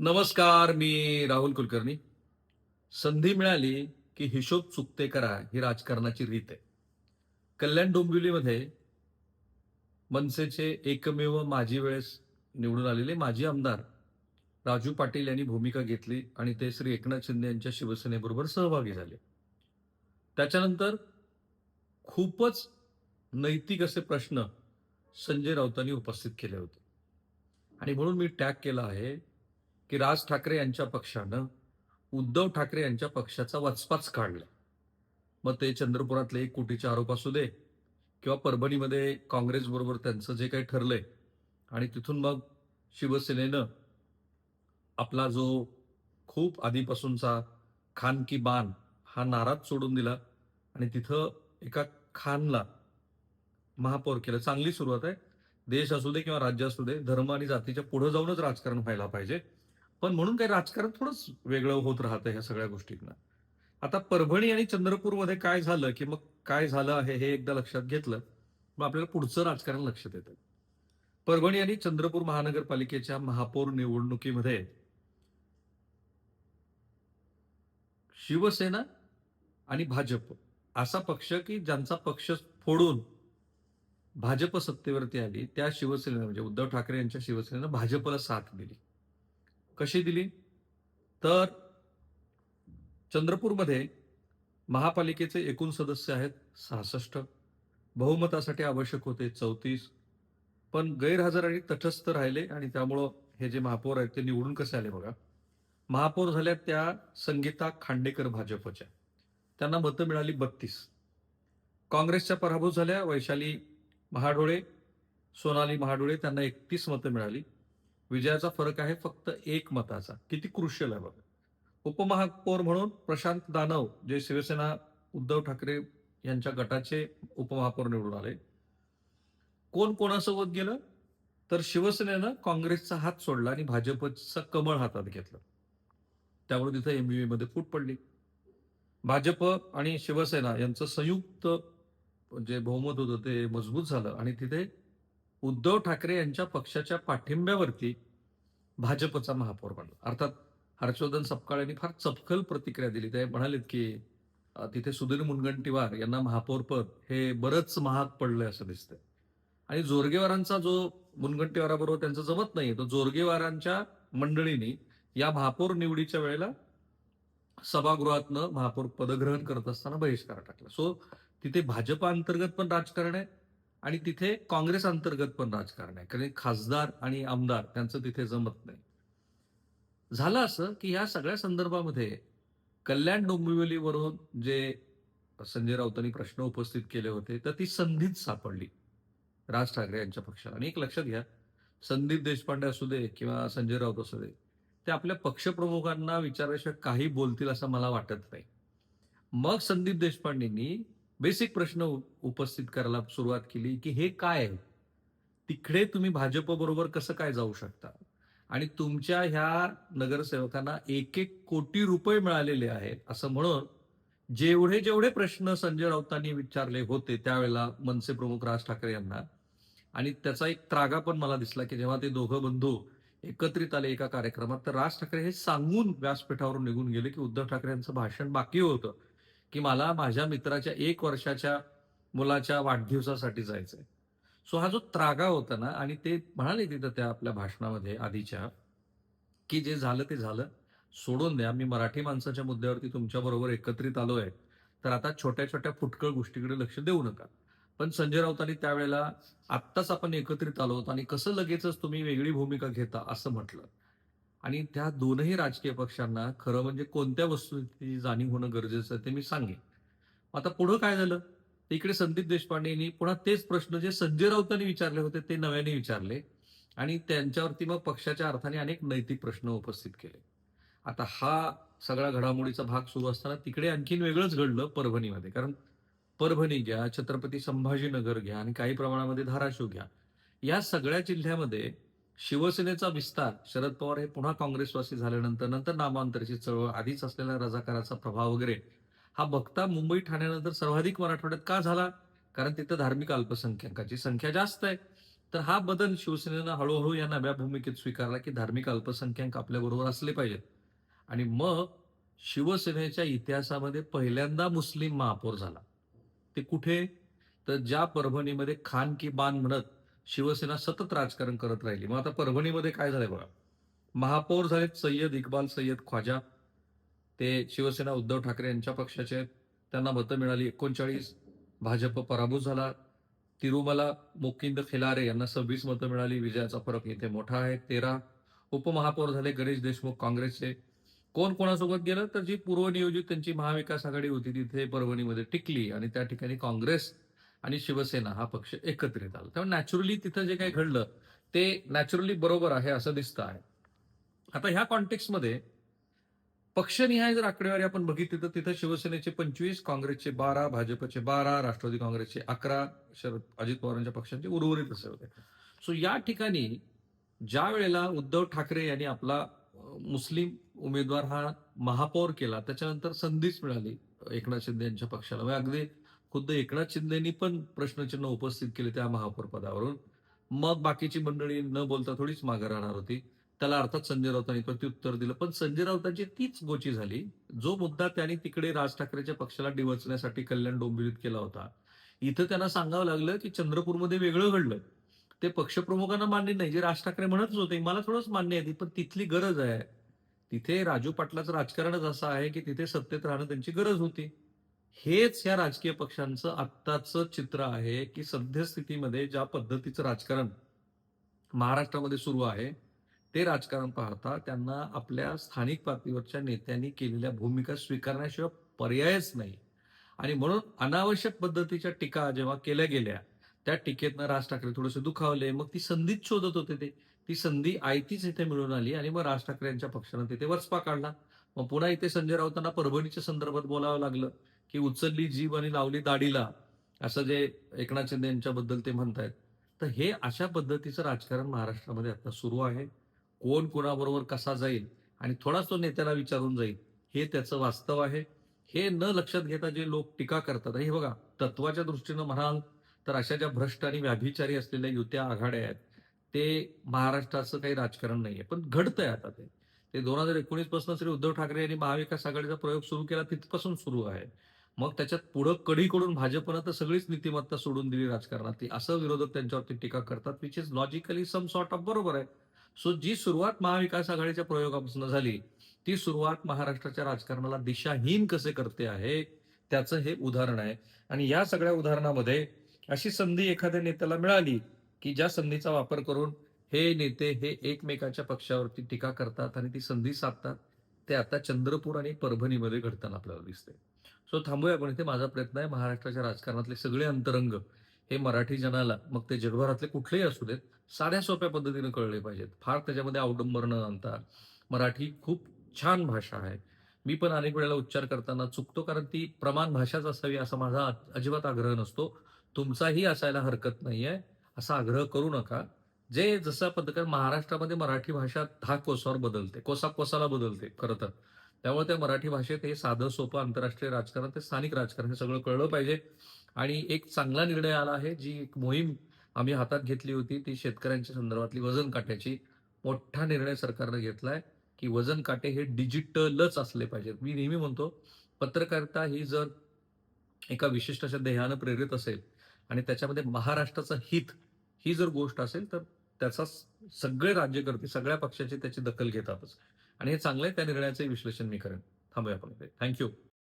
नमस्कार मी राहुल कुलकर्णी. संधी मिळाली की हिशोब चुकते करा ही राजकारणाची रीत आहे. कल्याण डोंबिवलीमध्ये मनसेचे एकमेव माझी वेळेस निवडून आलेले माजी आमदार राजू पाटील यांनी भूमिका घेतली आणि ते श्री एकनाथ शिंदे यांच्या शिवसेनेबरोबर सहभागी झाले. त्याच्यानंतर खूपच नैतिक असे प्रश्न संजय राऊतांनी उपस्थित केले होते. आणि म्हणून मी टॅग केला आहे की राज ठाकरे यांच्या पक्षानं उद्धव ठाकरे यांच्या पक्षाचा वचपाच काढला. मग ते चंद्रपुरातले एक कोटीचे आरोप असू दे किंवा परभणीमध्ये काँग्रेसबरोबर त्यांचं जे काही ठरलंय आणि तिथून मग शिवसेनेनं आपला जो खूप आधीपासूनचा खान की बान हा नाराज सोडून दिला आणि तिथं एका खानला महापौर केलं. चांगली सुरुवात आहे. देश असू दे किंवा राज्य असू दे धर्म आणि जातीच्या पुढे जाऊनच राजकारण व्हायला पाहिजे. पण म्हणून काही राजकारण थोडंच वेगळं होत राहतं ह्या सगळ्या गोष्टींना. आता परभणी आणि चंद्रपूरमध्ये काय झालं की मग काय झालं आहे हे एकदा लक्षात घेतलं मग आपल्याला पुढचं राजकारण लक्षात येतं. परभणी आणि चंद्रपूर महानगरपालिकेच्या महापौर निवडणुकीमध्ये शिवसेना आणि भाजप असा पक्ष की ज्यांचा पक्ष फोडून भाजप सत्तेवरती आली त्या शिवसेनेनं म्हणजे उद्धव ठाकरे यांच्या शिवसेनेनं भाजपला साथ दिली. कशी दिली? तर चंद्रपूरमध्ये महापालिकेचे एकूण सदस्य आहेत सहासष्ट. बहुमतासाठी आवश्यक होते चौतीस. पण गैरहजर आणि तटस्थ राहिले आणि त्यामुळं हे जे महापौर आहेत ते निवडून कसे आले बघा? महापौर झाल्या त्या संगीता खांडेकर भाजपच्या. त्यांना मतं मिळाली बत्तीस. काँग्रेसच्या पराभूत झाल्या वैशाली महाडोळे सोनाली महाडोळे त्यांना एकतीस मतं मिळाली. विजयाचा फरक आहे फक्त एक मताचा. किती क्रुशियल आहे बघा. उपमहापौर म्हणून प्रशांत दानव जे शिवसेना उद्धव ठाकरे यांच्या गटाचे उपमहापौर निवडून आले. कोण कोणासोबत गेलं? तर शिवसेनेनं काँग्रेसचा हात सोडला आणि भाजपचा कमळ हातात घेतलं. त्यामुळे तिथं एमयुए मध्ये फूट पडली. भाजप आणि शिवसेना यांचं संयुक्त जे बहुमत होतं ते मजबूत झालं आणि तिथे उद्धव ठाकरे यांच्या पक्षाच्या पाठिंब्यावरती भाजपचा महापौर बनला. अर्थात हर्षवर्धन सपकाळ यांनी फार चपखल प्रतिक्रिया दिली. ते म्हणालेत की तिथे सुधीर मुनगंटीवार यांना महापौर पद हे बरंच महाग पडलंय असं दिसतंय. आणि जोरगेवारांचा जो मुनगंटीवाराबरोबर त्यांचं जमत नाही तो जोरगेवारांच्या मंडळीने या महापौर निवडीच्या वेळेला सभागृहातनं महापौर पदग्रहण करत असताना बहिष्कार टाकला. सो तिथे भाजप अंतर्गत पण राजकारण आहे आणि तिथे काँग्रेस अंतर्गत पण राजकारण आहे. कारण खासदार आणि आमदार त्यांचं तिथे जमत नाही. झालं असं की या सगळ्या संदर्भामध्ये कल्याण डोंबिवलीवरून जे संजय राऊतांनी प्रश्न उपस्थित केले होते तर ती संधीच सापडली राज ठाकरे यांच्या पक्षाला. आणि एक लक्षात घ्या संदीप देशपांडे असू दे किंवा संजय राऊत असू दे ते आपल्या पक्षप्रमुखांना विचारल्याशिवाय काही बोलतील असं मला वाटत नाही. मग संदीप देशपांडेंनी बेसिक प्रश्न उपस्थित करायला सुरुवात केली की हे काय आहे? तिकडे तुम्ही भाजप बरोबर कसं काय जाऊ शकता? आणि तुमच्या ह्या नगरसेवकांना एक एक कोटी रुपये मिळालेले आहेत असं म्हणून जेवढे जेवढे प्रश्न संजय राऊतांनी विचारले होते त्यावेळेला मनसे प्रमुख राज ठाकरे यांना आणि त्याचा एक त्रागा पण मला दिसला की जेव्हा ते दोघं बंधू एकत्रित आले एका कार्यक्रमात तर राज ठाकरे हे सांगून व्यासपीठावरून निघून गेले की उद्धव ठाकरे यांचं भाषण बाकी होतं. की मला माझ्या मित्राच्या एक वर्षाच्या मुलाच्या वाढदिवसासाठी जायचंय. सो हा जो त्रागा होता ना आणि ते म्हणाले तिथं त्या आपल्या भाषणामध्ये आधीच्या की जे झालं ते झालं. सोडून द्या मी मराठी माणसाच्या मुद्द्यावरती तुमच्या बरोबर एकत्रित आहे तर आता छोट्या छोट्या फुटकळ गोष्टीकडे लक्ष देऊ नका. पण संजय राऊतांनी त्यावेळेला आत्ताच आपण एकत्रित आलो आहोत आणि कसं लगेचच तुम्ही वेगळी भूमिका घेता असं म्हटलं. आणि त्या दोनही राजकीय पक्षांना खरं म्हणजे कोणत्या वस्तूची जाणीव होणं गरजेचं आहे ते मी सांगेन. आता पुढं काय झालं? इकडे संदीप देशपांडे यांनी पुन्हा तेच प्रश्न जे संजय राऊतांनी विचारले होते ते नव्याने विचारले. आणि त्यांच्यावरती मग पक्षाच्या अर्थाने अनेक नैतिक प्रश्न उपस्थित केले. आता हा सगळा घडामोडीचा भाग सुरू असताना तिकडे आणखीन वेगळंच घडलं परभणीमध्ये. कारण परभणी घ्या छत्रपती संभाजीनगर घ्या आणि काही प्रमाणामध्ये धाराशिव घ्या. या सगळ्या जिल्ह्यामध्ये शिवसेनेचा विस्तार शरद पवार हे पुन्हा काँग्रेसवासी झाल्यानंतर नंतर नामांतरची चळवळ आधीच असलेल्या रजाकाराचा प्रभाव वगैरे हा बघता मुंबई ठाण्यानंतर सर्वाधिक मराठवाड्यात का झाला? कारण तिथं धार्मिक अल्पसंख्याकाची संख्या जास्त आहे. तर हा बदल शिवसेनेनं हळूहळू या नव्या भूमिकेत स्वीकारला की धार्मिक अल्पसंख्याक आपल्याबरोबर असले पाहिजेत. आणि मग शिवसेनेच्या इतिहासामध्ये पहिल्यांदा मुस्लिम महापौर झाला. ते कुठे? तर ज्या परभणीमध्ये खान की बान म्हणत शिवसेना सतत राजकारण करत राहिली. मग आता परभणीमध्ये काय झालंय बघा. महापौर झालेत सय्यद इक्बाल सय्यद ख्वाजा. ते शिवसेना उद्धव ठाकरे यांच्या पक्षाचे आहेत. त्यांना मतं मिळाली. एकोणचाळीस भाजप पराभूत झाला. तिरुमला मुकिंद खिलारे यांना सव्वीस मतं मिळाली. विजयाचा फरक इथे मोठा आहे. तेरा उपमहापौर झाले गणेश देशमुख काँग्रेसचे. कोण कोणासोबत गेलं? तर जी पूर्वनियोजित त्यांची महाविकास आघाडी होती तिथे परभणीमध्ये टिकली. आणि त्या ठिकाणी काँग्रेस आणि शिवसेना हा पक्ष एकत्रित आला. त्यामुळे नॅचरली तिथं जे काही घडलं ते नॅचरली बरोबर आहे असं दिसतं आहे. आता ह्या कॉन्टेक्स्टमध्ये पक्षनिहाय जर आकडेवारी आपण बघितली तर तिथं शिवसेनेचे पंचवीस काँग्रेसचे बारा भाजपचे बारा राष्ट्रवादी काँग्रेसचे अकरा शरद अजित पवारांच्या पक्षांचे उर्वरित असे होते. सो या ठिकाणी ज्या वेळेला उद्धव ठाकरे यांनी आपला मुस्लिम उमेदवार हा महापौर केला त्याच्यानंतर संधीच मिळाली एकनाथ शिंदे यांच्या पक्षाला. म्हणजे अगदी खुद्द एकनाथ शिंदेनी पण प्रश्नचिन्ह उपस्थित केले त्या महापौर पदावरून मग बाकीची मंडळी न बोलता थोडीच मागे राहणार होती. त्याला अर्थात संजय राऊतांनी प्रत्युत्तर दिलं. पण संजय राऊतांची तीच गोची झाली. जो मुद्दा त्यांनी तिकडे राज ठाकरेच्या पक्षाला डिवचण्यासाठी कल्याण डोंबिवलीत केला होता. इथं त्यांना सांगावं लागलं की चंद्रपूरमध्ये वेगळं घडलं. ते पक्षप्रमुखांना मान्य नाही. जे राज ठाकरे म्हणतच होते मला थोडंच मान्य आहे ती पण तिथली गरज आहे. तिथे राजू पाटलाचं राजकारणच असं आहे की तिथे सत्तेत राहणं त्यांची गरज होती. हेच या राजकीय पक्षांचं आत्ताचं चित्र आहे की सद्यस्थितीमध्ये ज्या पद्धतीचं राजकारण महाराष्ट्रामध्ये सुरू आहे ते राजकारण पाहता त्यांना आपल्या स्थानिक पातळीवरच्या नेत्यांनी केलेल्या भूमिका स्वीकारण्याशिवाय पर्यायच नाही. आणि म्हणून अनावश्यक पद्धतीच्या टीका जेव्हा केल्या गेल्या त्या टीकेतनं राज ठाकरे थोडेसे दुखावले मग ती संधीच शोधत होते ते. ती संधी आयतीच इथे मिळून आली आणि मग राज ठाकरे यांच्या पक्षानं तिथे वचपा काढला. मग पुन्हा इथे संजय राऊतांना परभणीच्या संदर्भात बोलावं लागलं. की उचलली जीभ आणि लावली दाढीला असं जे एकनाथ शिंदे यांच्याबद्दल ते म्हणतायत. तर हे अशा पद्धतीचं राजकारण महाराष्ट्रामध्ये आता सुरू आहे. कोण कोणाबरोबर कसा जाईल आणि थोडाच तो नेत्याला विचारून जाईल हे त्याचं वास्तव आहे. हे न लक्षात घेता जे लोक टीका करतात हे बघा तत्वाच्या दृष्टीनं म्हणाल तर अशा ज्या भ्रष्ट आणि व्याभिचारी असलेल्या युत्या आघाड्या आहेत ते महाराष्ट्राचं काही राजकारण नाहीये पण घडतंय आता ते. ते दोन हजार एकोणीसपासून श्री उद्धव ठाकरे यांनी महाविकास आघाडीचा प्रयोग सुरू केला तिथपासून सुरू आहे. मग त्याच्यात पुढं कडीकडून भाजपनं तर सगळीच नीतिमत्ता सोडून दिली राजकारणात. ती असं विरोधक त्यांच्यावरती टीका करतात which is logically some sort of बरोबर आहे. सो जी सुरुवात महाविकास आघाडीच्या प्रयोगापासून झाली ती सुरुवात महाराष्ट्राच्या राजकारणाला दिशाहीन कसे करते आहे त्याचं हे उदाहरण आहे. आणि या सगळ्या उदाहरणामध्ये अशी संधी एखाद्या नेत्याला मिळाली की ज्या संधीचा वापर करून हे नेते हे एकमेकाच्या पक्षावरती टीका करतात आणि ती संधी साधतात ते आता चंद्रपूर आणि परभणीमध्ये घडताना आपल्याला दिसते. सो थांबूया आपण इथे. माझा प्रयत्न आहे महाराष्ट्राच्या राजकारणातले सगळे अंतरंग हे मराठी जनाला मग ते जगभरातले कुठलेही असू देत साध्या सोप्या पद्धतीने कळले पाहिजेत. फार त्याच्यामध्ये अवडंबर न आणता मराठी खूप छान भाषा आहे. मी पण अनेक वेळेला उच्चार करताना चुकतो कारण ती प्रमाण भाषाच असावी असा माझा अजिबात आग्रह नसतो. तुमचाही असायला हरकत नाहीये. असा आग्रह करू नका. जे जसं पद्धत महाराष्ट्रामध्ये मराठी भाषा दहा कोसावर बदलते कोसा कोसाला बदलते खरं तर. त्यामुळे त्या मराठी भाषेत हे साधं सोपं आंतरराष्ट्रीय राजकारण ते स्थानिक राजकारण हे सगळं कळलं पाहिजे. आणि एक चांगला निर्णय आला आहे जी एक मोहीम आम्ही हातात घेतली होती ती शेतकऱ्यांच्या संदर्भातली वजन काट्याची. मोठा निर्णय सरकारनं घेतलाय की वजन काटे हे डिजिटलच असले पाहिजेत. मी नेहमी म्हणतो पत्रकारिता ही जर एका विशिष्ट अशा ध्येयानं प्रेरित असेल आणि त्याच्यामध्ये महाराष्ट्राचं हित ही जर गोष्ट असेल तर त्याचा सगळे राज्यकर्ते सगळ्या पक्षाची त्याची दखल घेतातच. आणि हे चांगलं आहे त्या निर्णयाचं विश्लेषण मी करेन. थांबूया आपण थँक्यू